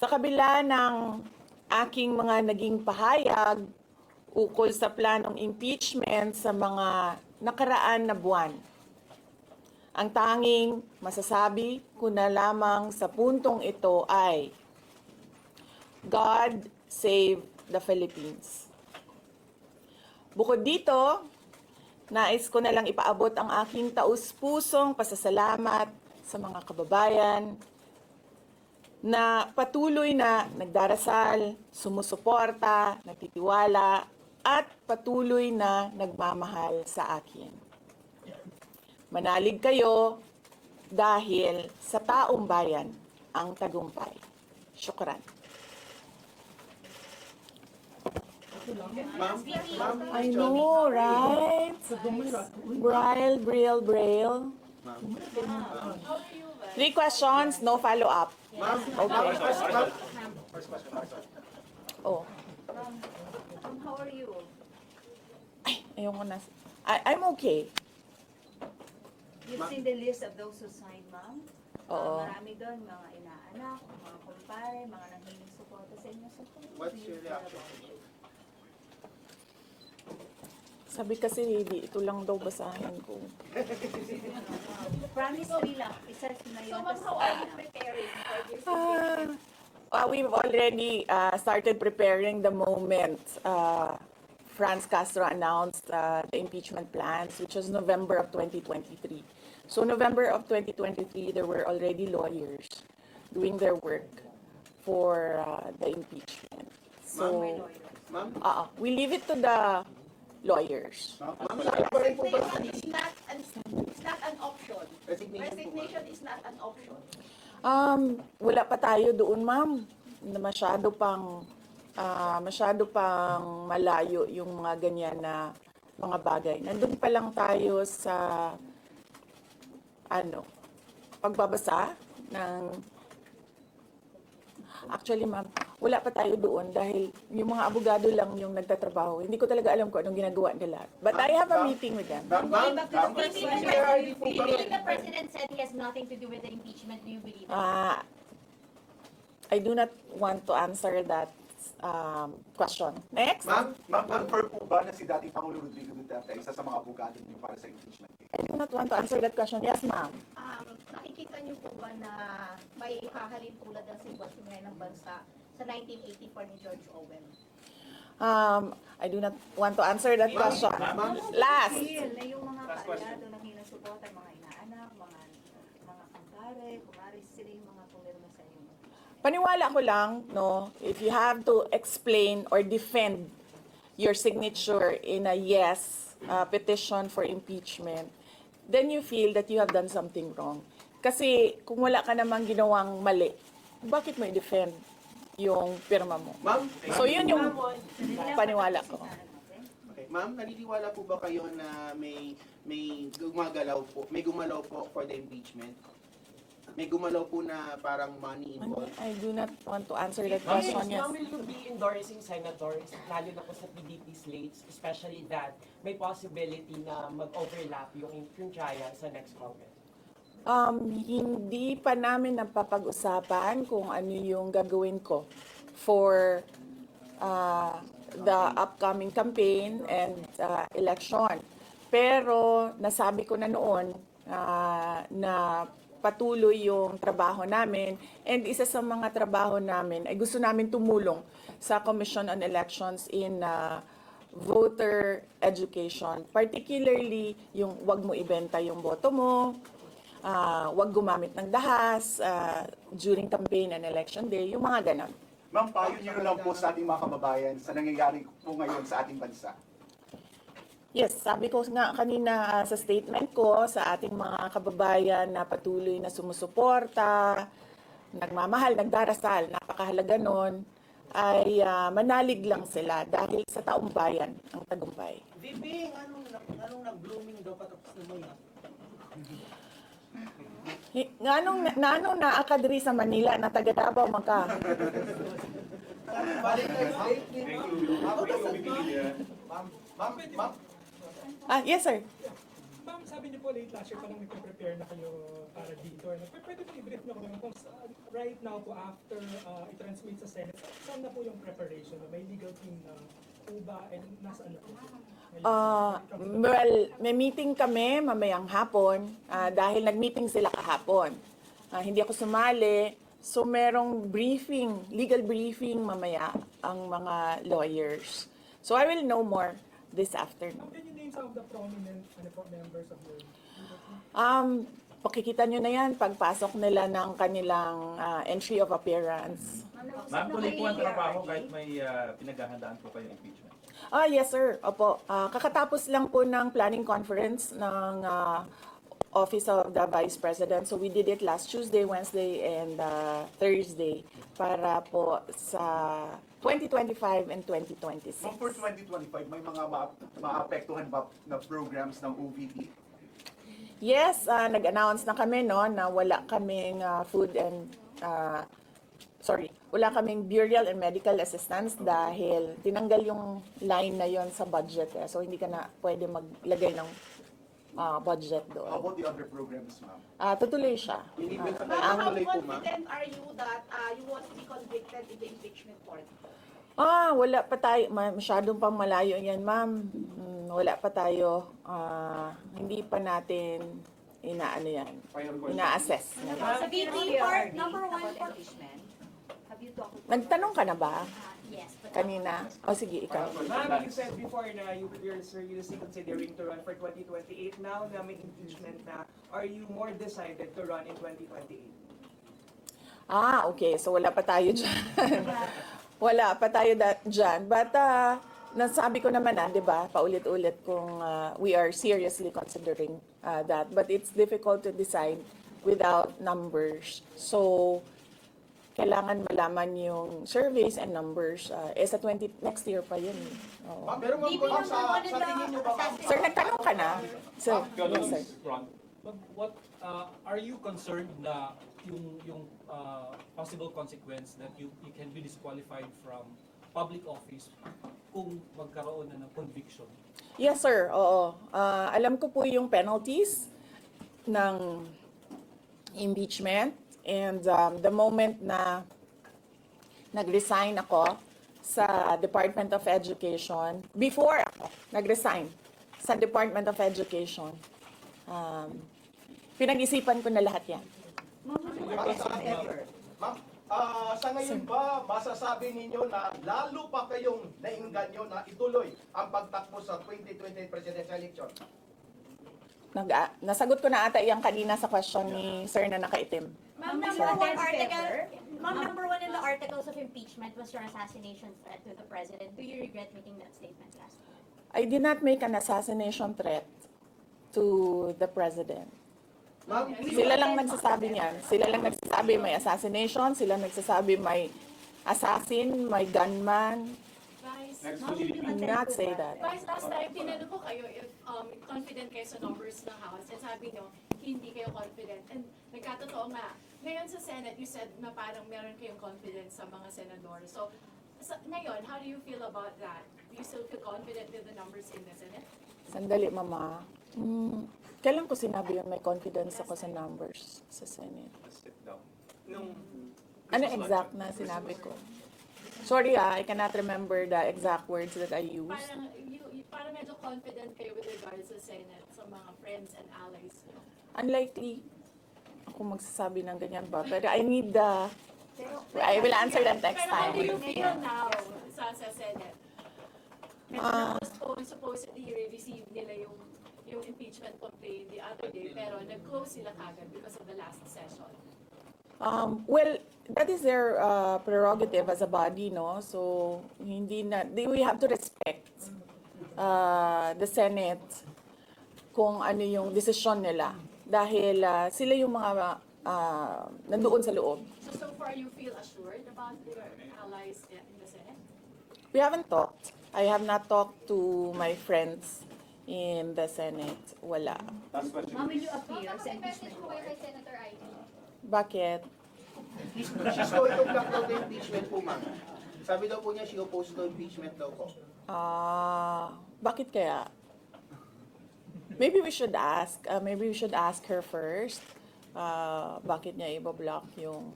Sa kabila ng aking mga naging pahayag ukol sa planong impeachment sa mga nakaraan na buwan, ang tanging masasabi ko na lamang sa puntong ito ay God save the Philippines. Bukod dito, nais ko na lang ipaabot ang aking taus-pusong pasasalamat sa mga kababayan na patuloy na nagdarasal, sumusuporta, nagtitiwala, at patuloy na nagmamahal sa akin. Manalig kayo dahil sa taong bayan ang tagumpay. Syukran. I know, right? Braille, braille, braille. Three questions, no follow-up. Okay. Oh, Um, how are you? ay, ayoko na. I, I'm okay. You've seen the list of those who signed, ma'am? Oo. Uh, marami doon, mga inaanak, mga kumpare, mga nanghiling suporta sa inyo. So, What's your reaction? Sabi kasi, hindi, ito lang daw basahin ko. Promise me lang, isa na yun. So, ma'am, how are you preparing for this? Ah, uh, we've already uh, started preparing the moment uh, Franz Castro announced uh, the impeachment plans, which was November of 2023. So November of 2023, there were already lawyers doing their work for uh, the impeachment. So, May lawyers. Ma'am, uh, we leave it to the lawyers. Resignation is not an, is not an option. Resignation is not an option. Um, wala pa tayo doon, ma'am. Na masyado pang ah, masyado pang malayo yung mga ganyan na mga bagay. Nandun pa lang tayo sa ano, pagbabasa ng Actually, ma'am, wala pa tayo doon dahil yung mga abogado lang yung nagtatrabaho. Hindi ko talaga alam kung anong ginagawa nila. But I have a meeting with them. Ma'am, ma'am, ma'am? Even the president said he has nothing to do with the impeachment. Do you believe that? Ah, I do not want to answer that um, question. Next. Ma'am, ma'am, confirm po ba na si dating Pangulo Rodrigo Duterte isa sa mga abogado niyo para sa impeachment case? I do not want to answer that question. Yes, ma'am. Um, nakikita niyo po ba na may hahalin tulad ng sitwasyon ngayon ng bansa sa 1984 ni George Orwell? Um, I do not want to answer that question. Last. Na yung mga kaalyado ng hilang suporta, mga inaanak, mga mga kumpare, kumari sila yung mga pumirma sa inyo. Paniwala ko lang, no, if you have to explain or defend your signature in a yes uh, petition for impeachment, then you feel that you have done something wrong. Kasi kung wala ka namang ginawang mali, bakit mo i-defend yung pirma mo? Ma'am, So yun yung paniwala ko. Okay. Ma'am, naniniwala po ba kayo na may may gumagalaw po, may gumalaw po for the impeachment? May gumalaw po na parang money involved? I do not want to answer that question. Yes. ma'am, will you be endorsing senators, lalo na po sa PDP slates, especially that may possibility na mag-overlap yung, yung trial sa next Congress? Um, hindi pa namin napapag-usapan kung ano yung gagawin ko for uh, the upcoming campaign and uh, election. Pero nasabi ko na noon uh, na patuloy yung trabaho namin and isa sa mga trabaho namin ay gusto namin tumulong sa Commission on Elections in uh, voter education. Particularly yung wag mo ibenta yung boto mo, ah, wag gumamit ng dahas ah, during campaign and election day, yung mga ganon. Ma'am, payo niyo lang po sa ating mga kababayan sa nangyayari po ngayon sa ating bansa. Yes, sabi ko nga kanina ah, sa statement ko sa ating mga kababayan na patuloy na sumusuporta, nagmamahal, nagdarasal, napakahalaga nun, ay ah, manalig lang sila dahil sa taong bayan ang tagumpay. Bibing, anong, anong nag-blooming daw patapos na may Nganong nanong naa ka diri sa Manila na taga Davao man ka? Ah, yes sir. Ma'am, sabi niyo po late last year pa lang nagpe-prepare na kayo para dito. Ano, Pwede po i-brief na kung sa- right now po after uh, i-transmit sa Senate, saan na po yung preparation? May legal team na po ba and nasaan na po? Ah, well, may meeting kami mamayang hapon ah, dahil nag-meeting sila kahapon. Ah, hindi ako sumali. So merong briefing, legal briefing mamaya ang mga lawyers. So I will know more this afternoon. Can you name some of the prominent ano members of your? Um, pakikita nyo na yan pagpasok nila ng kanilang ah, entry of appearance. Ma'am, tuloy po ang trabaho kahit may ah, pinaghahandaan po kayong impeachment. Ah, yes sir. Opo. Ah, kakatapos lang po ng planning conference ng ah, Office of the Vice President. So we did it last Tuesday, Wednesday, and ah, Thursday para po sa 2025 and 2026. Ma'am, for 2025, may mga ma- maapektuhan ba na programs ng OVP? Yes, ah, nag-announce na kami no na wala kaming ah, food and ah, sorry, wala kaming burial and medical assistance dahil tinanggal yung line na yon sa budget eh. So hindi ka na pwede maglagay ng ah, budget How doon. about the other programs, ma'am? Ah, tutuloy siya. Ma'am, kanya how confident are you that uh, you won't be convicted in the impeachment court? Ah, wala pa tayo, ma- masyadong pang malayo yan, ma'am. Mm, wala pa tayo, ah, hindi pa natin inaano yan, ina-assess. Sa VP part, number one have you talked with Nagtanong ka na ba Yes, but kanina? O sige, ikaw. Ma'am, you said before na you, you're seriously considering to run for 2028. Now na may impeachment na, are you more decided to run in 2028? Ah, okay. So wala pa tayo dyan. Wala pa tayo da- dyan. But uh, nasabi ko naman na, di ba, paulit-ulit kung ah, we are seriously considering ah, that. But it's difficult to decide without numbers. So, kailangan malaman yung surveys and numbers. ah, eh, sa 20, next year pa yun. eh. Oo. Ma'am, pero ma'am, kung sa, sa tingin niyo ba, ma'am, Sir, nagtanong ka na? Sir, yes, sir. But what uh, are you concerned na yung yung uh, possible consequence that you you can be disqualified from public office kung magkaroon na ng conviction? Yes, sir. Oo. Ah, alam ko po yung penalties ng impeachment. And um, the moment na nag-resign ako sa Department of Education, before ako nag-resign sa Department of Education, um, pinag-isipan ko na lahat yan. para sa akin, ma'am, ah, sa ngayon ba, masasabi ninyo na lalo pa kayong nainganyo na ituloy ang pagtakbo sa 2028 presidential election? Nag, ah, nasagot ko na ata yung kanina sa question ni sir na nakaitim. Ma'am, number one article, ma'am, number one in the articles of impeachment was your assassination threat to the president. Do you regret making that statement last time? I did not make an assassination threat to the president. Ma'am, Sila lang nagsasabi niyan. Sila lang nagsasabi may assassination, sila nagsasabi may assassin, may gunman. Vice, Do not say that. Vice, last time, tinanong ko kayo if um, confident kayo sa numbers ng House and sabi nyo, hindi kayo confident. And nagkatotoo nga, ngayon sa Senate, you said na parang meron kayong confidence sa mga senador. So, sa, ngayon, how do you feel about that? Do you still feel confident with the numbers in the Senate? Sandali, mama. Hmm, kailan ko sinabi yun may confidence ako sa numbers sa Senate? Sit down. Nung Ano exact na sinabi ko? Sorry ah, I cannot remember the exact words that I used. Parang, you, you, parang medyo confident kayo with regards sa Senate, sa mga friends and allies nyo. Unlikely ako magsasabi ng ganyan ba. But I need the... I will answer that next Pero how do you time. feel now sa, sa Senate? Kasi Ah. na-postpone, supposedly receive nila yung yung impeachment complaint the other day, pero nag-close sila kagad because of the last session. Um, well, that is their uh, prerogative as a body, no? So, hindi na, they, we have to respect uh, the Senate kung ano yung desisyon nila. Dahil uh, sila yung mga uh, nandoon sa loob. So, so far you feel assured about your allies in the Senate? We haven't talked. I have not talked to my friends in the Senate. Wala. last question. Ma'am, will you appear sa impeachment court? Senator Ivy? Bakit? she's going to block daw the impeachment po, ma'am. Sabi daw po niya, she opposed to impeachment daw po. Ah, bakit kaya? Maybe we should ask, uh, maybe we should ask her first, uh, bakit niya ibablock yung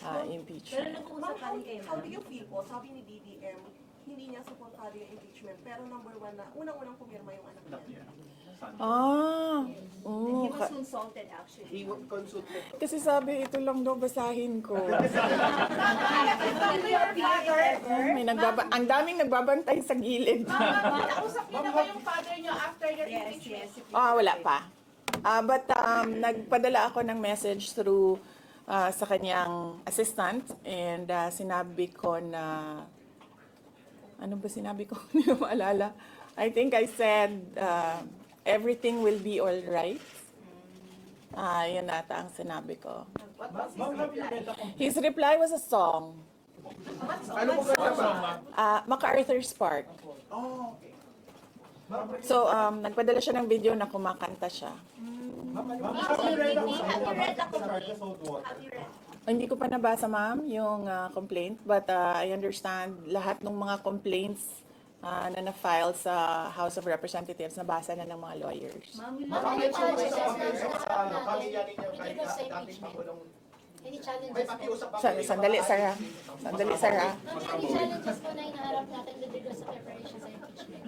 uh, Pero impeachment. nag-uusap ka rin kayo, How ma'am. do you feel po? Sabi ni BBM, hindi niya supportado yung impeachment. Pero number one na, unang-unang pumirma yung anak niya. Ah, And oo. he was ka- consulted actually. He would consult kasi sabi, ito lang daw basahin ko. May nagbaba ang daming nagbabantay sa gilid. Nakausap niyo na ba yung father niyo after your Yes, yes. Ah, wala pa. Ah, but um, nagpadala ako ng message through ah, sa kanyang assistant and ah, sinabi ko na ano ba sinabi ko? Hindi ko maalala. I think I said uh, everything will be all right. Ah, yun ata ang sinabi ko. What was his reply? His reply was a song. Ano po kanta ba? Ah, MacArthur's Park. Oh, okay. So, um, nagpadala siya ng video na kumakanta siya. Have you read the complaint? Have you read? Hindi ko pa nabasa, ma'am, yung ah, complaint. But ah, I understand lahat ng mga complaints ah, na na-file sa House of Representatives, nabasa na ng mga lawyers. Ma'am, will Ma'am, you may challenges sa ano, kahit Because sa dating impeachment. Pangulong Any may challenges po? pakiusap ako Sa- sandali, Sarah. Sandali, Sarah. Ma'am, any challenges po na hinaharap natin with regards sa preparation sa impeachment?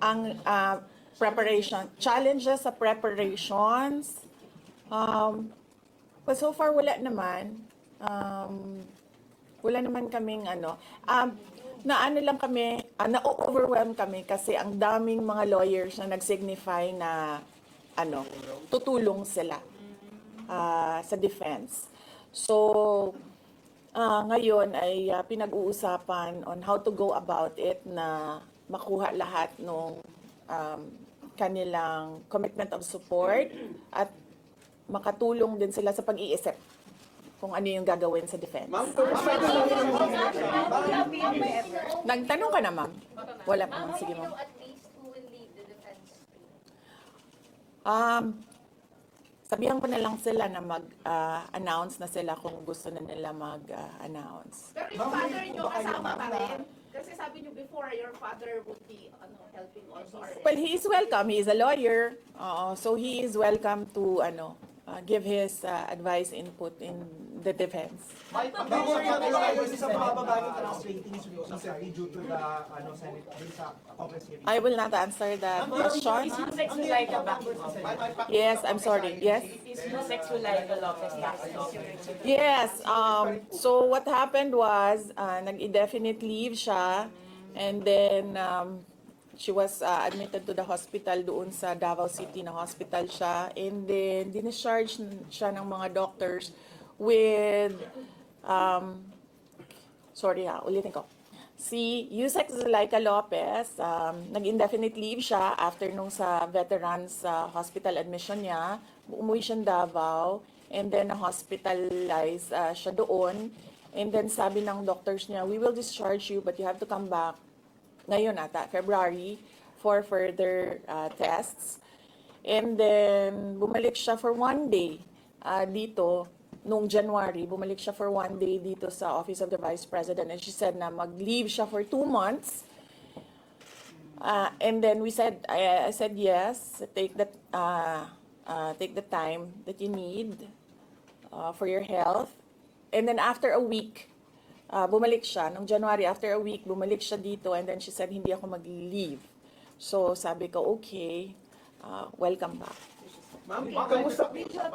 Ang ah, preparation, challenges sa preparations, um, but so far wala naman. Um, wala naman kaming ano. Um, na ano lang kami, ah, na-overwhelm kami kasi ang daming mga lawyers na nag-signify na ano, tutulong sila ah, sa defense. So, ah, ngayon ay ah, pinag-uusapan on how to go about it na makuha lahat ng um, kanilang commitment of support at makatulong din sila sa pag-iisip kung ano yung gagawin sa defense. Ma'am, kumusta? Nagtanong ka na, ma'am? Wala pa, ma'am. Sige, ma'am. Um, sabihan ko na lang sila na mag-announce na sila kung gusto na nila mag-announce. Pero yung father niyo kasama pa rin. Kasi sabi niyo before, your father would be ano, helping also. Well, he is welcome. He is a lawyer. Oo, so he is welcome to ano uh, give his uh, advice input in the defense. May pakiusap ako kayo sa mga babaeng trans ratings recently due to the ano, Senate, din sa Congress hearing. I will not answer that question. Sex will like a back May- may Yes, I'm sorry. Yes. INC. Is sex will like a Lopez Yes. Um, so what happened was uh, nag-indefinite leave siya and then um, she was uh, admitted to the hospital doon sa Davao City na hospital siya and then discharge siya ng mga doctors with um, sorry ha, ulitin ko. Si Yusek Zulaika Lopez, um, nag-indefinite leave siya after nung sa veterans uh, hospital admission niya. Umuwi siya Davao and then na-hospitalize uh, siya doon. And then sabi ng doctors niya, we will discharge you but you have to come back ngayon ata, February, for further uh, tests. And then, bumalik siya for one day uh, dito, nung January, bumalik siya for one day dito sa Office of the Vice President. And she said na mag-leave siya for two months. Uh, and then we said, I, I said yes, take the, uh, uh, take the time that you need uh, for your health. And then after a week, uh, bumalik siya. Nung January, after a week, bumalik siya dito and then she said, hindi ako mag-leave. So sabi ko, okay, uh, welcome back. Ma'am, Okay. kamusta po sa?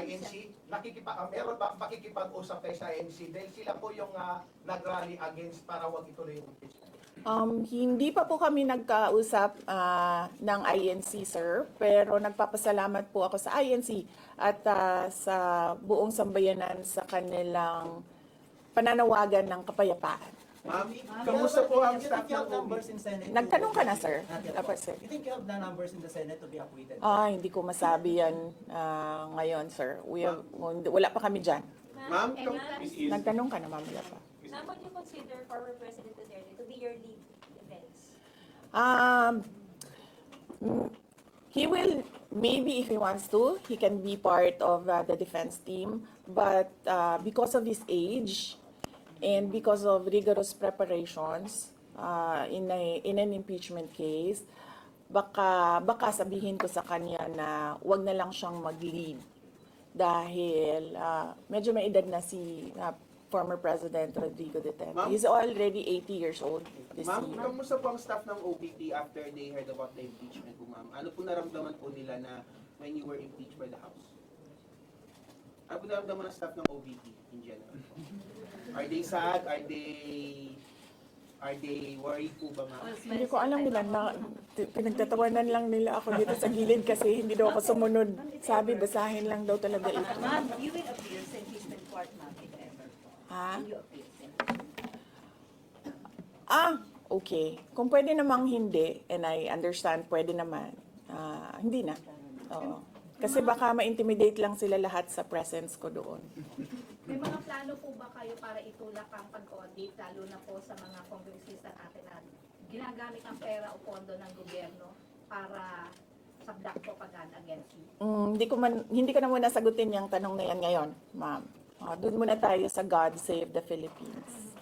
INC? Nakikipa, ah, meron ba pakikipag-usap kayo sa INC? Dahil sila po yung ah, nag-rally against para wag ituloy yung. Um, hindi pa po kami nagkausap ah, ng INC, sir. Pero nagpapasalamat po ako sa INC at ah, sa buong sambayanan sa kanilang pananawagan ng kapayapaan. Ma'am, kamusta po ang staff ng OB? Nagtanong ka na, sir. Dapat, sir. You think you have the numbers in the Senate to be acquitted? Ah, hindi ko masabi yan ah, ngayon, sir. We have, wala pa kami dyan. Ma'am, And kam- ma'am, Nagtanong ka na, ma'am. Wala pa. ma'am, would you consider former President Duterte to be your lead defense? Um, mm, he will maybe if he wants to, he can be part of uh, the defense team. But uh, because of his age and because of rigorous preparations uh, in a in an impeachment case, baka, baka sabihin ko sa kanya na wag na lang siyang mag-lead dahil ah, medyo may edad na si ah, former President Rodrigo Duterte. Ma'am? He's already 80 years old this Ma'am, year. kamusta po ang staff ng OPP after they heard about the impeachment po, ma'am? Ano po naramdaman po nila na when you were impeached by the House? Ano po naramdaman ng staff ng OPP in general? Are they sad? Are they are they worried po ba, ma'am? Hindi ko alam nila na t- pinagtatawanan lang nila ako dito sa gilid kasi hindi daw ako sumunod. Sabi, basahin lang daw talaga ito. Ma'am, you will appear sa impeachment court, ma'am, if ever. Ha? Will you appear sa Ah, okay. Kung pwede namang hindi, and I understand, pwede naman. Ah, hindi na. Oo. Kasi baka ma-intimidate lang sila lahat sa presence ko doon. May mga plano po ba kayo para itulak ang pag-audit, lalo na po sa mga kongresista natin na ginagamit ang pera o pondo ng gobyerno para sabdak propaganda against you? Mm, hindi ko man hindi ko na muna sagutin yung tanong na yan ngayon, ma'am. Ah, doon muna tayo sa God Save the Philippines.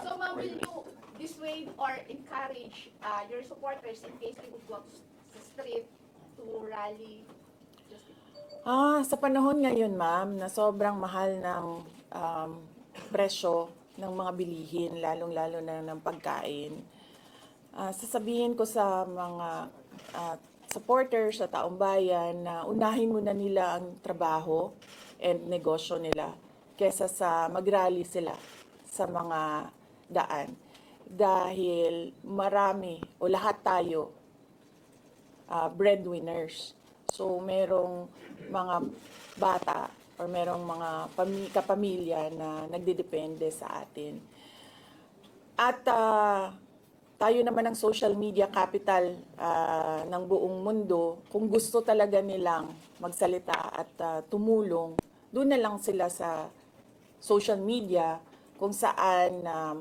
So ma'am, will you dissuade or encourage uh, your supporters in case they would go sa street to rally? Ah, sa panahon ngayon, ma'am, na sobrang mahal ng um, presyo ng mga bilihin, lalong-lalo na ng pagkain. Ah, sasabihin ko sa mga ah, supporters sa taong bayan na unahin muna nila ang trabaho and negosyo nila kesa sa magrally sila sa mga daan. Dahil marami o lahat tayo uh, breadwinners. So, merong mga bata or merong mga pami- kapamilya na nagdidepende sa atin. At ah, tayo naman ang social media capital ah, ng buong mundo. Kung gusto talaga nilang magsalita at ah, tumulong, doon na lang sila sa social media kung saan um,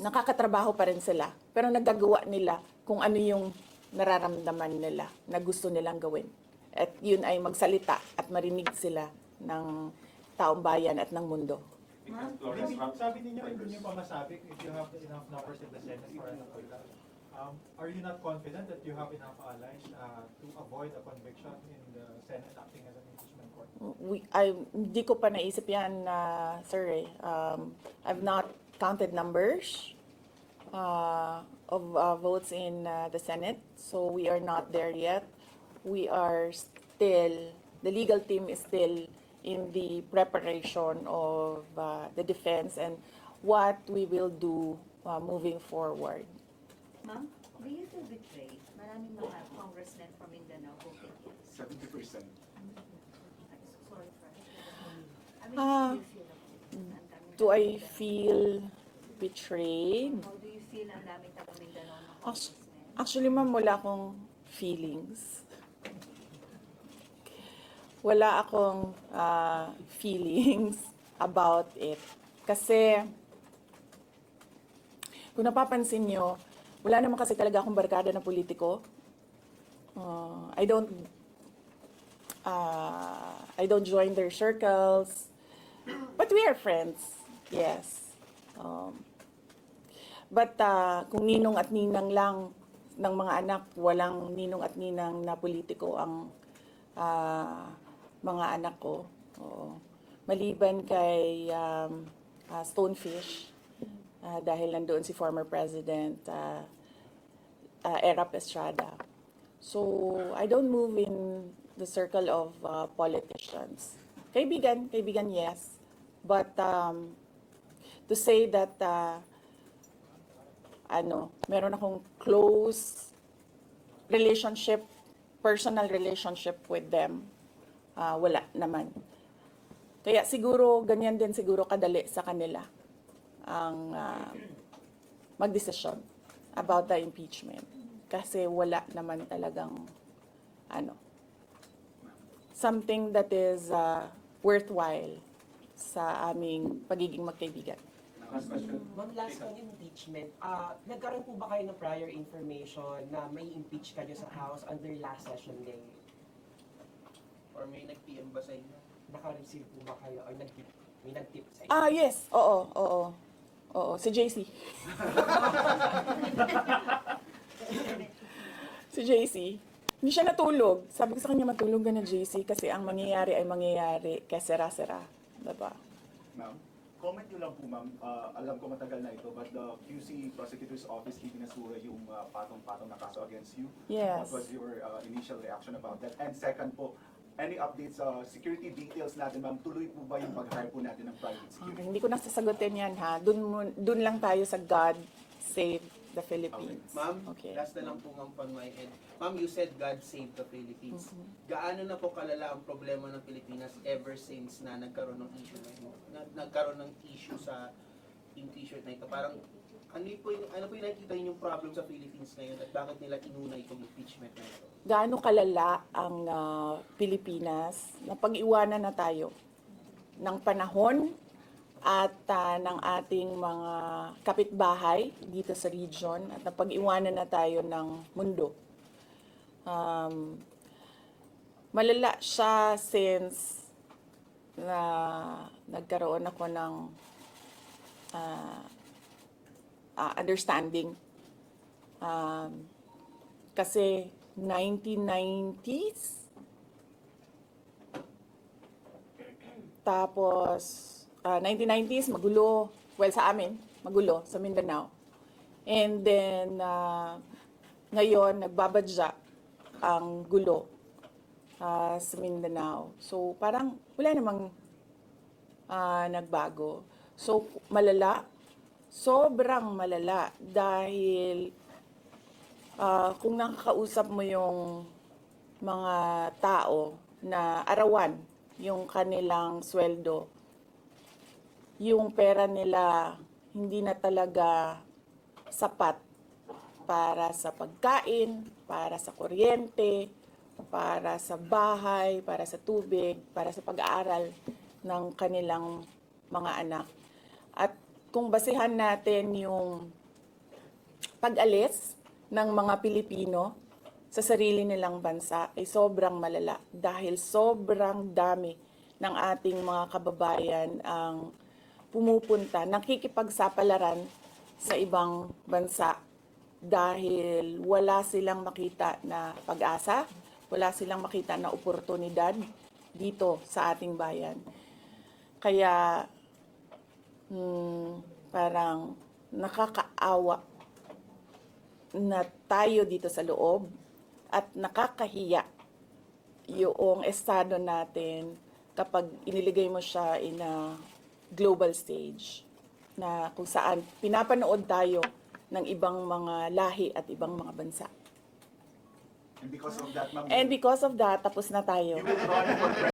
nakakatrabaho pa rin sila. Pero nagagawa nila kung ano yung nararamdaman nila na gusto nilang gawin. At yun ay magsalita at marinig sila ng taong bayan at ng mundo. Sabi ninyo, hindi niyo pa masabi if you have enough numbers in the Senate for lang. Um, are you not confident that you have enough allies uh, to avoid a conviction in the Senate acting as an impeachment court? We, I, hindi ko pa naisip yan, uh, sir. Eh. Um, I've not counted numbers uh, of uh, votes in uh, the Senate, so we are not there yet. We are still, the legal team is still in the preparation of uh, the defense and what we will do uh, moving forward. Ma'am, do you feel betrayed? Maraming mga congressmen from Mindanao voted yes. Seventy percent. I'm so sorry for I mean, Ah, do you feel about it? Ang daming Do I feel betrayed? How do you feel ang daming taga Mindanao na Actu-? Actually, ma'am, wala akong feelings. Wala akong ah, feelings about it. Kasi, kung napapansin nyo, wala naman kasi talaga akong barkada na politiko. Uh, I don't uh, I don't join their circles. But we are friends. Yes. Um, But ah, kung ninong at ninang lang ng mga anak, walang ninong at ninang na politiko ang ah, mga anak ko. Oo. Maliban kay um, ah, Stonefish, ah, dahil nandoon si former President uh, Erap Estrada. So, I don't move in the circle of ah, politicians. Kaibigan, kaibigan, yes. But um, to say that ah, ano, meron akong close relationship, personal relationship with them. Ah, wala naman. Kaya siguro, ganyan din siguro kadali sa kanila ang ah, magdesisyon about the impeachment. Kasi wala naman talagang ano, something that is ah, worthwhile sa aming pagiging magkaibigan. Last question. Ma'am, last on impeachment, ah nagkaroon po ba kayo ng prior information na may impeach kayo sa House under last session day? Or may nag-PM ba sa inyo? Naka-receive po ba kayo or nag-tip, may nag-tip sa inyo? Ah, yes. Oo, oo. Oo, si JC. si JC, hindi siya natulog. Sabi ko sa kanya, matulog ka na JC kasi ang mangyayari ay mangyayari kaya sera-sera. Diba? Ma'am, comment nyo lang po ma'am, Ah, alam ko matagal na ito, but the QC Prosecutor's Office ibinasura yung ah, patong-patong na kaso against you. Yes. What was your ah, initial reaction about that? And second po, any updates sa security details natin ma'am, tuloy po ba yung pag-hire po natin ng private Okay, security? hindi ko na sasagutin yan ha. Dun, dun lang tayo sa God Save the Philippines. Ma'am, Okay. last na lang po ma'am from my end. Ma'am, you said God save the Philippines. Mhm. Gaano na po kalala ang problema ng Pilipinas ever since na nagkaroon ng issue na? Na, nagkaroon ng issue sa yung t-shirt na ito? Parang ano po yung, ano po yung nakikita yung problem sa Philippines ngayon at bakit nila inuna itong impeachment na ito? gaano kalala ang ah, Pilipinas na pag-iwanan na tayo ng panahon at ah, ng ating mga kapitbahay dito sa region at napag-iwanan na tayo ng mundo. Um, malala siya since na nagkaroon ako ng ah, ah, understanding. Um, kasi 1990s. Tapos, ah, 1990s, magulo. Well, sa amin, magulo, sa Mindanao. And then, ah, ngayon, nagbabadya ang gulo ah, sa Mindanao. So, parang wala namang ah, nagbago. So, malala. Sobrang malala dahil Ah, kung nakakausap mo yung mga tao na arawan yung kanilang sweldo, yung pera nila hindi na talaga sapat para sa pagkain, para sa kuryente, para sa bahay, para sa tubig, para sa pag-aaral ng kanilang mga anak. At kung basehan natin yung pag-alis ng mga Pilipino sa sarili nilang bansa ay sobrang malala dahil sobrang dami ng ating mga kababayan ang pumupunta, nakikipagsapalaran sa ibang bansa dahil wala silang makita na pag-asa, wala silang makita na oportunidad dito sa ating bayan. Kaya hmm, parang nakakaawa na tayo dito sa loob at nakakahiya yung estado natin kapag iniligay mo siya in a global stage na kung saan pinapanood tayo ng ibang mga lahi at ibang mga bansa. And because of that ma'am, And because of that, tapos na tayo. you will run for